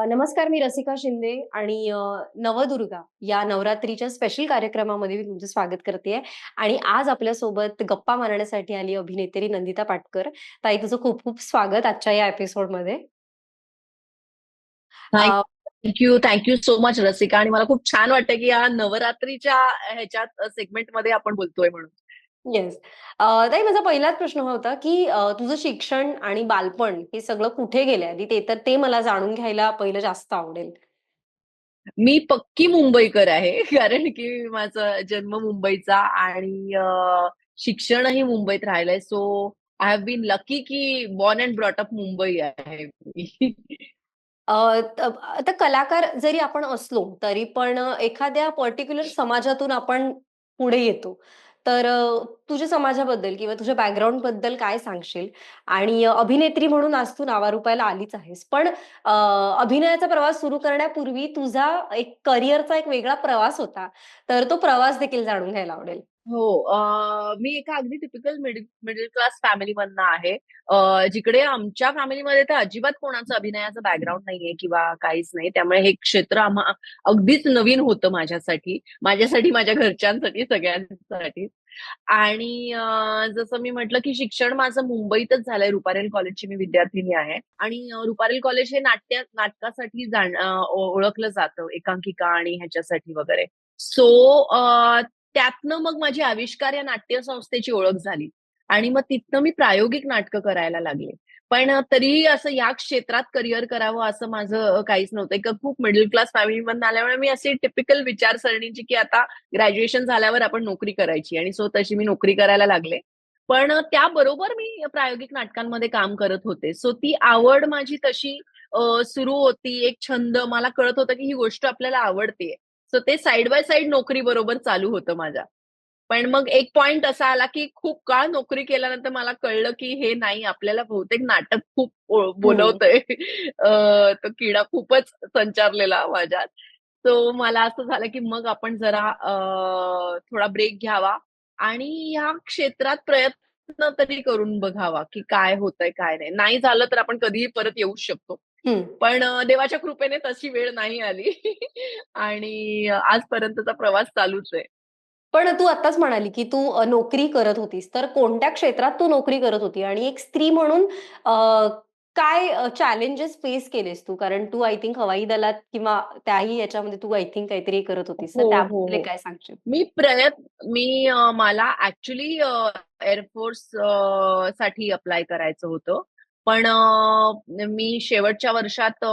नमस्कार, मी रसिका शिंदे आणि नवदुर्गा या नवरात्रीच्या स्पेशल कार्यक्रमामध्ये मी तुमचं स्वागत करतेय आणि आज आपल्यासोबत गप्पा मारण्यासाठी आली अभिनेत्री नंदिता पाटकर. ताई तुझं खूप-खूप स्वागत आजच्या या एपिसोडमध्ये. Thank you thank you so much Rasika आणि मला खूप छान वाटतं, की या नवरात्रीच्या ह्याच्यात सेगमेंटमध्ये आपण बोलतोय म्हणून. येस. अ, ताई माझा पहिलाच प्रश्न होता, की अ, तुझं शिक्षण आणि बालपण हे सगळं कुठे गेलंय आधी ते तर ते मला जाणून घ्यायला पहिलं जास्त आवडेल. मी पक्की मुंबईकर आहे. कारण की माझा जन्म मुंबईचा आणि अ, शिक्षणही मुंबईत राहिलंय. So I have been lucky की born and brought up Mumbai आहे मी. अ, त आता कलाकार जरी आपण असलो, तरी पण अ, एखाद्या पर्टिक्युलर समाजातून आपण पुढे येतो. तर तुझ्या समाजाबद्दल किंवा तुझ्या बॅकग्राऊंडबद्दल काय सांगशील? आणि अभिनेत्री म्हणून आज तू नावारूपाला आलीच आहेस. पण अभिनयाचा प्रवास सुरू करण्यापूर्वी तुझा एक करिअरचा एक वेगळा प्रवास होता. तर तो प्रवास देखील जाणून घ्यायला आवडेल. हो. मी एका अगदी टिपिकल मिडल मिडल क्लास फॅमिलीमधनं आहे. जिकडे आमच्या फॅमिलीमध्ये तर अजिबात कोणाचं अभिनयाचं बॅकग्राऊंड नाहीये किंवा काहीच नाही. त्यामुळे हे क्षेत्र आम्हा अगदीच नवीन होतं माझ्यासाठी. माझ्यासाठी, माझ्या घरच्यांसाठी, सगळ्यांसाठी आणि जसं मी म्हटलं, की शिक्षण माझं मुंबईतच झालंय. रुपारेल कॉलेजची मी विद्यार्थिनी आहे आणि रुपारेल कॉलेज हे नाट्य नाटकासाठी जाण ओळखलं जातं, एकांकिका आणि ह्याच्यासाठी वगैरे. सो त्यातनं मग माझी आविष्कार या नाट्य संस्थेची ओळख झाली आणि मग तिथनं मी प्रायोगिक नाटकं करायला लागले. पण तरीही असं या क्षेत्रात करियर करावं असं माझं काहीच नव्हतं. एक खूप मिडल क्लास फॅमिलीमधनं आल्यामुळे मी अशी टिपिकल विचारसरणीची, की आता ग्रॅज्युएशन झाल्यावर आपण नोकरी करायची आणि सो तशी मी नोकरी करायला लागले. पण त्याबरोबर मी प्रायोगिक नाटकांमध्ये काम करत होते. सो ती आवड माझी तशी सुरू होती. एक छंद मला कळत होतं, की ही गोष्ट आपल्याला आवडते सो ते साइड बाय साइड नोकरी बरोबर चालू होतं माझ्या. पण मग एक पॉइंट असा आला, की खूप काळ नोकरी केल्यानंतर मला कळलं, की हे नाही आपल्याला बहुतेक नाटक खूप. बोलवतंय. तो किडा खूपच संचारलेला माझ्यात. सो मला असं झालं, की मग आपण जरा थोडा ब्रेक घ्यावा आणि ह्या क्षेत्रात प्रयत्न तरी करून बघावा, की काय होतंय, काय नाही. नाही झालं तर आपण कधीही परत येऊच शकतो. पण देवाच्या कृपेने तशी वेळ नाही आली आणि आजपर्यंतचा प्रवास चालूच आहे. पण तू आत्ताच म्हणाली, की तू नोकरी करत होतीस. तर कोणत्या क्षेत्रात तू नोकरी करत होती? आणि एक स्त्री म्हणून काय चॅलेंजेस फेस केलेस तू? कारण तू आय थिंक हवाई दलात किंवा त्याही याच्यामध्ये तू आय थिंक काहीतरी करत होतीस. तर हो, हो, त्याबद्दल हो. काय सांगशील? मी प्रयत् मी मला actually uh, air force uh, साठी अप्लाय करायचं होतं. पण मी शेवटच्या वर्षात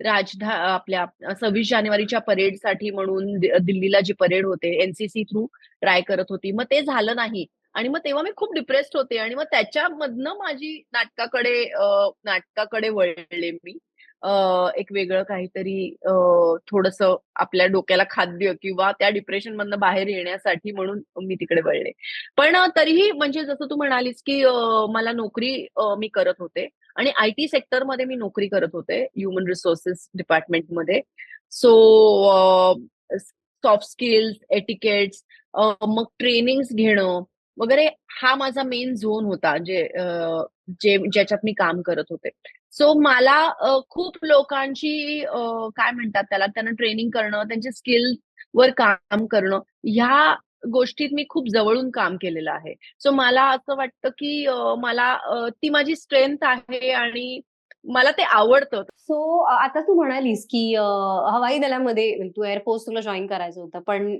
राजधा आपल्या 26 जानेवारीच्या परेडसाठी म्हणून दिल्लीला जी परेड होते, एनसीसी थ्रू ट्राय करत होती. मग ते झालं नाही आणि मग तेव्हा मी खूप डिप्रेस्ड होते आणि मग त्याच्यामधनं माझी नाटकाकडे नाटकाकडे वळले मी. एक वेगळं काहीतरी थोडस थोडंसं आपल्या डोक्याला खाद्य किंवा त्या डिप्रेशन मधनं बाहेर येण्यासाठी म्हणून मी तिकडे वळले. पण तरीही म्हणजे जसं तू म्हणालीस, की मला नोकरी मी करत होते आणि आय-टी सेक्टरमध्ये मी नोकरी करत होते, ह्युमन रिसोर्सेस डिपार्टमेंटमध्ये. सो सॉफ्ट स्किल्स, एटिकेट्स मग ट्रेनिंग्स घेणं वगैरे हा माझा मेन झोन होता, जे जे ज्याच्यात मी काम करत होते. सो मला खूप लोकांची काय म्हणतात त्याला, त्यांना ट्रेनिंग करणं, त्यांच्या वर काम करणं, ह्या गोष्टीत मी खूप जवळून काम केलेलं आहे. सो मला असं वाटतं, की मला ती माझी स्ट्रेंथ आहे आणि मला ते आवडतं. सो आता तू म्हणालीस, की हवाई दलामध्ये तू एअरफोर्स तुला जॉईन करायचं होतं, पण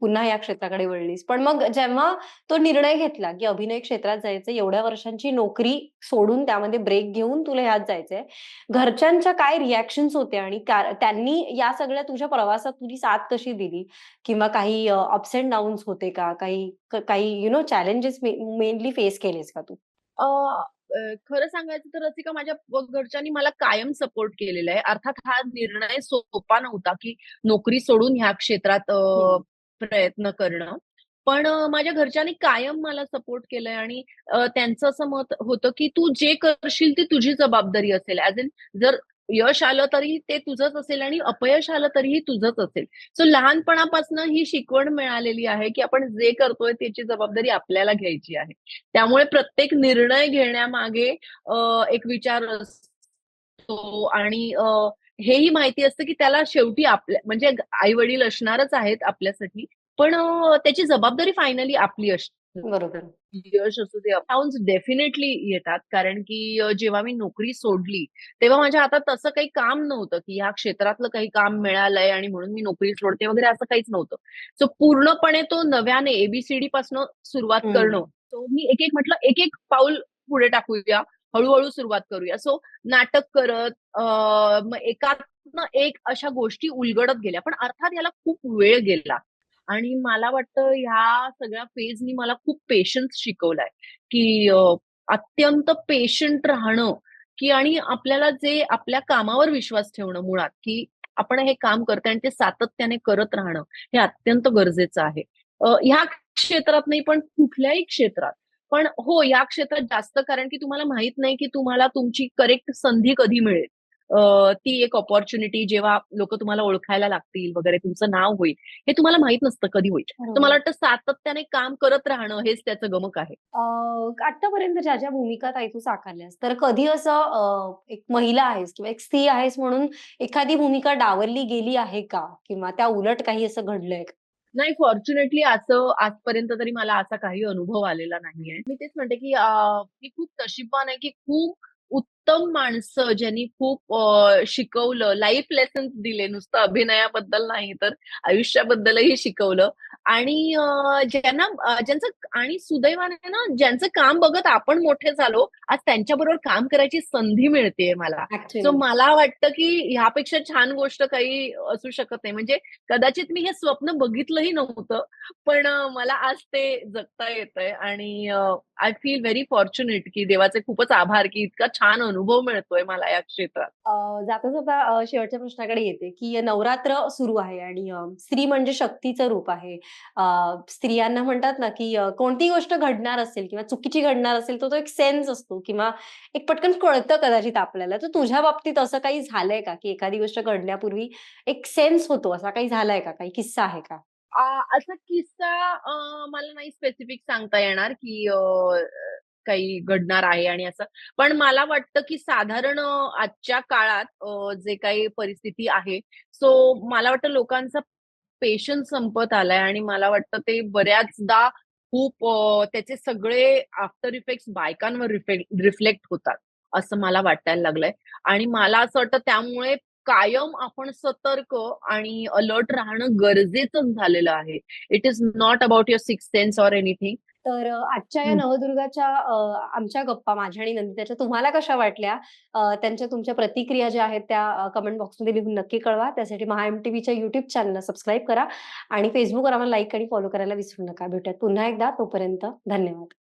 पुन्हा या क्षेत्राकडे वळलीस. पण मग जेव्हा तो निर्णय घेतला, की अभिनय क्षेत्रात जायचं, एवढ्या वर्षांची नोकरी सोडून त्यामध्ये ब्रेक घेऊन तुला ह्यात जायचंय. घरच्यांच्या काय रिएक्शन्स होत्या आणि त्या त्यांनी या सगळ्या तुझ्या प्रवासात तुझी साथ कशी दिली? किंवा काही अप्स एंड डाउन्स होते का? काही काही you know challenges mainly face केलेस का तू? खरं सांगायचं तर रसिका माझ्या घरच्यांनी मला कायम सपोर्ट केलेला आहे. अर्थात हा निर्णय सोपा नव्हता, की नोकरी सोडून ह्या क्षेत्रात हं. प्रयत्न करणं. पण माझ्या घरच्यांनी कायम मला सपोर्ट केलंय आणि त्यांचं असं मत होतं, की "तू जे करशील ती तुझी जबाबदारी असेल." ॲज इन जर यश आलं तरी ते तुझंच असेल आणि अपयश आलं तरीही तुझंच असेल. सो लहानपणापासून ही शिकवण मिळालेली आहे, की आपण जे करतोय त्याची जबाबदारी आपल्याला घ्यायची आहे. त्यामुळे प्रत्येक निर्णय घेण्यामागे एक विचार असतो आणि हेही माहिती असतं की त्याला शेवटी आपल्या म्हणजे आई वडील असणारच आहेत आपल्यासाठी पण त्याची जबाबदारी फायनली आपली असते बरोबर. यश असू दे. अकाउंट डेफिनेटली येतात कारण की जेव्हा मी नोकरी सोडली तेव्हा माझ्या हातात तसं काही काम नव्हतं की ह्या क्षेत्रातलं काही काम मिळालंय आणि म्हणून मी नोकरी सोडते वगैरे असं काहीच नव्हतं. सो पूर्णपणे तो नव्याने एबीसीडी पासून सुरुवात. करणं सो मी एक एक म्हटलं एक एक पाऊल पुढे टाकूया हळूहळू सुरुवात करूया. सो नाटक करत अ, एक अशा गोष्टी उलगडत गेल्या. पण अर्थात याला खूप वेळ गेला. आणि मला वाटतं ह्या सगळ्या फेजनी मला खूप पेशन्स शिकवलाय. की अत्यंत पेशंट राहणं की आणि आपल्याला जे आपल्या कामावर विश्वास ठेवणं मुळात की आपण हे काम करतोय आणि ते सातत्याने करत राहणं हे अत्यंत गरजेचं आहे. ह्या क्षेत्रात नाही पण कुठल्याही क्षेत्रात पण हो या क्षेत्रात जास्त कारण की तुम्हाला माहीत नाही की तुम्हाला तुमची करेक्ट संधी कधी मिळेल. ती एक ऑपॉर्च्युनिटी जेव्हा लोक तुम्हाला ओळखायला लागतील वगैरे तुमचं नाव होईल हे तुम्हाला माहीत नसतं कधी होईल. तर मला वाटतं सातत्याने काम करत राहणं हेच त्याचं गमक आहे. आतापर्यंत ज्या ज्या भूमिका ताई तू साकारल्यास तर कधी असं एक महिला आहेस किंवा एक स्त्री आहेस म्हणून एखादी भूमिका डावलली गेली आहे का? किंवा त्या उलट काही असं घडलंय का? नाही फॉर्च्युनेटली असं आजपर्यंत तरी मला असा काही अनुभव आलेला नाहीये. मी तेच म्हणते की मी खूप नशीबवान आहे की खूप उत्तम माणसं ज्यांनी खूप शिकवलं. लाईफ लेसन्स दिले. नुसतं अभिनयाबद्दल नाही तर आयुष्याबद्दलही शिकवलं. आणि ज्यांना ज्यांचं आणि सुदैवाने ना ज्यांचं काम बघत आपण मोठे झालो आज त्यांच्याबरोबर काम करायची संधी मिळते मला. सो मला वाटतं की ह्यापेक्षा छान गोष्ट काही असू शकत नाही. म्हणजे कदाचित मी हे स्वप्न बघितलंही नव्हतं पण मला आज ते जगता येतंय आणि आय फील व्हेरी फॉर्च्युनेट की देवाचे खूपच आभार की इतका छान अनुभव मिळतोय मला या क्षेत्रात. जाता जाता शेवटच्या प्रश्नाकडे येते की नवरात्र सुरू आहे आणि स्त्री म्हणजे शक्तीचं रूप आहे. स्त्रियांना म्हणतात ना की कोणती गोष्ट घडणार असेल किंवा चुकीची घडणार असेल तर तो एक सेन्स असतो किंवा एक पटकन कळतं कदाचित आपल्याला. तर तुझ्या बाबतीत असं काही झालंय का की एखादी गोष्ट घडण्यापूर्वी एक सेन्स होतो? असा काही झालाय का? काही किस्सा आहे का? असा किस्सा मला नाही स्पेसिफिक सांगता येणार की अ, काही घडणार आहे आणि असं. पण मला वाटतं की साधारण आजच्या काळात जे काही परिस्थिती आहे सो मला वाटतं लोकांचा पेशन्स संपत आलाय आणि मला वाटतं ते बऱ्याचदा खूप त्याचे सगळे आफ्टर इफेक्ट्स बायकांवर रिफ्लेक्ट होतात असं मला वाटायला लागलंय. आणि मला असं वाटतं त्यामुळे कायम आपण सतर्क आणि अलर्ट राहणं गरजेचंच झालेलं आहे. It is not about your six sense or anything तर आजच्या या नवदुर्गाच्या आमच्या गप्पा माझ्या आणि नंदिताच्या तुम्हाला कशा वाटल्या? त्यांच्या तुमच्या प्रतिक्रिया ज्या आहेत त्या कमेंट बॉक्समध्ये लिहून नक्की कळवा. त्यासाठी महा एम टीव्हीच्या युट्यूब चॅनलला सबस्क्राईब करा आणि फेसबुकवर आम्हाला लाईक आणि फॉलो करायला विसरू नका. भेटूयात पुन्हा एकदा. तोपर्यंत धन्यवाद.